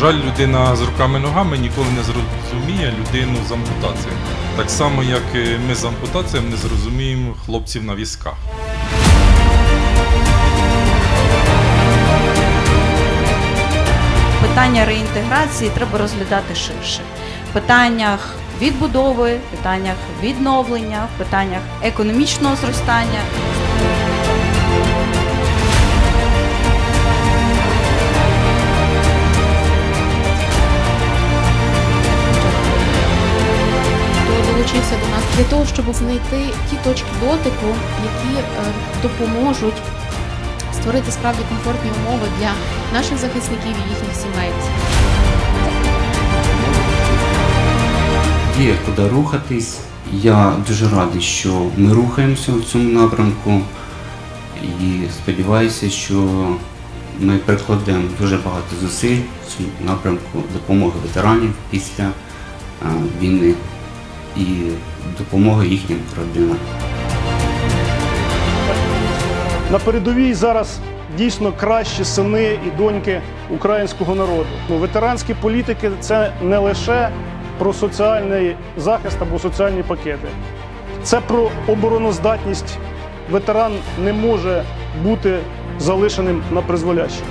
жаль, людина з руками-ногами ніколи не зрозуміє людину з ампутацією. Так само, як ми з ампутаціями не зрозуміємо хлопців на візках. Питання реінтеграції треба розглядати ширше. В питаннях відбудови, в питаннях відновлення, в питаннях економічного зростання. Долучився до нас для того, щоб знайти ті точки дотику, які е, допоможуть створити справді комфортні умови для наших захисників і їхніх сімей. Є куди рухатись. Я дуже радий, що ми рухаємося в цьому напрямку і сподіваюся, що ми прикладемо дуже багато зусиль в цьому напрямку допомоги ветеранів після е, війни і допомоги їхнім родинам. На передовій зараз дійсно кращі сини і доньки українського народу. Ну, ветеранські політики це не лише про соціальний захист або соціальні пакети. Це про обороноздатність. Ветеран не може бути залишеним на призволяще.